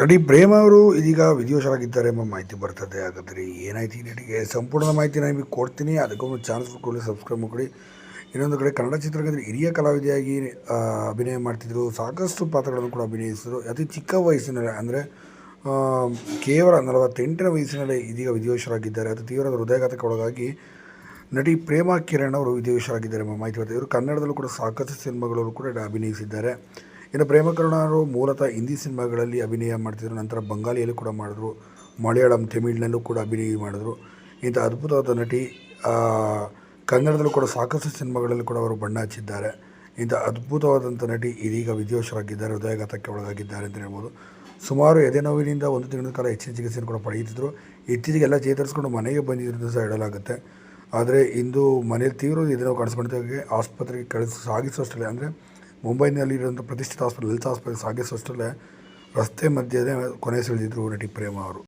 ನಟಿ ಪ್ರೇಮ ಅವರು ಇದೀಗ ವಿಧಿವಶರಾಗಿದ್ದಾರೆ ಎಂಬ ಮಾಹಿತಿ ಬರ್ತದೆ. ಹಾಗಾದರೆ ಏನಾಯ್ತು ಈ ನಟಿಗೆ ಸಂಪೂರ್ಣ ಮಾಹಿತಿ ನಾನು ನಿಮಗೆ ಕೊಡ್ತೀನಿ. ಅದಕ್ಕೊಂದು ಚಾನ್ಸ್ ಕೊಡಿ ಸಬ್ಸ್ಕ್ರೈಬ್ ಮಾಡಿ ಇನ್ನೊಂದು ಕಡೆ ಕನ್ನಡ ಚಿತ್ರರಂಗದಲ್ಲಿ ಹಿರಿಯ ಕಲಾವಿದೆಯಾಗಿ ಅಭಿನಯ ಮಾಡ್ತಿದ್ರು. ಸಾಕಷ್ಟು ಪಾತ್ರಗಳನ್ನು ಕೂಡ ಅಭಿನಯಿಸಿದರು. ಅತಿ ಚಿಕ್ಕ ವಯಸ್ಸಿನಲ್ಲಿ ಅಂದರೆ ಕೇವಲ ನಲವತ್ತೆಂಟನೇ ವಯಸ್ಸಿನಲ್ಲಿ ಇದೀಗ ವಿಧಿವಶರಾಗಿದ್ದಾರೆ ಅದು ತೀವ್ರ ಹೃದಯಾಘಾತಕ್ಕೆ ಒಳಗಾಗಿ ನಟಿ ಪ್ರೇಮಾ ಕಿರಣ್ ಅವರು ವಿಧಿವಶರಾಗಿದ್ದಾರೆ ಎಂಬ ಮಾಹಿತಿ ಬರ್ತದೆ. ಇವರು ಕನ್ನಡದಲ್ಲೂ ಕೂಡ ಸಾಕಷ್ಟು ಸಿನಿಮಾಗಳಲ್ಲೂ ಕೂಡ ಅಭಿನಯಿಸಿದ್ದಾರೆ. ಇನ್ನು ಪ್ರೇಮ ಕರುಣ ಅವರು ಮೂಲತಃ ಹಿಂದಿ ಸಿನಿಮಾಗಳಲ್ಲಿ ಅಭಿನಯ ಮಾಡ್ತಿದ್ರು. ನಂತರ ಬಂಗಾಳಿಯಲ್ಲೂ ಕೂಡ ಮಾಡಿದ್ರು. ಮಲಯಾಳಂ ತಮಿಳಿನಲ್ಲೂ ಕೂಡ ಅಭಿನಯ ಮಾಡಿದ್ರು. ಇಂಥ ಅದ್ಭುತವಾದ ನಟಿ ಕನ್ನಡದಲ್ಲೂ ಕೂಡ ಸಾಕಷ್ಟು ಸಿನಿಮಾಗಳಲ್ಲಿ ಕೂಡ ಅವರು ಬಣ್ಣ ಹಚ್ಚಿದ್ದಾರೆ. ಇಂಥ ಅದ್ಭುತವಾದಂಥ ನಟಿ ಇದೀಗ ವಿದ್ಯೋಶರಾಗಿದ್ದಾರೆ ಹೃದಯಾಘಾತಕ್ಕೆ ಒಳಗಾಗಿದ್ದಾರೆ ಅಂತ ಹೇಳ್ಬೋದು. ಸುಮಾರು ಎದೆ ನೋವಿನಿಂದ ಒಂದು ತಿಂಗಳ ಕಾಲ ಹೆಚ್ಚಿನ ಚಿಕಿತ್ಸೆಯನ್ನು ಕೂಡ ಪಡೆಯುತ್ತಿದ್ದರು ಇತ್ತೀಚೆಗೆ ಎಲ್ಲ ಚೇತರಿಸ್ಕೊಂಡು ಮನೆಗೆ ಬಂದಿದ್ದರು ಸಹ ಹೇಳಲಾಗುತ್ತೆ. ಆದರೆ ಇಂದು ಮನೆಯಲ್ಲಿ ತೀವ್ರ ಇದನ್ನು ಕಾಣಿಸ್ಕೊಂಡಿದ್ದಾಗೆ ಆಸ್ಪತ್ರೆಗೆ ಕಳಿಸ್ ಸಾಗಿಸುವಷ್ಟೇ ಅಂದರೆ ಮುಂಬೈನಲ್ಲಿರುವಂಥ ಪ್ರತಿಷ್ಠಿತ ಆಸ್ಪತ್ರೆ ಲಲಿತ ಆಸ್ಪತ್ರೆ ಸಾಗಿಸುವಷ್ಟರಲ್ಲೇ ರಸ್ತೆ ಮಧ್ಯದೇ ಕೊನೆ ಸೆಳೆದಿದ್ದರು ನಟಿ ಪ್ರೇಮ ಅವರು.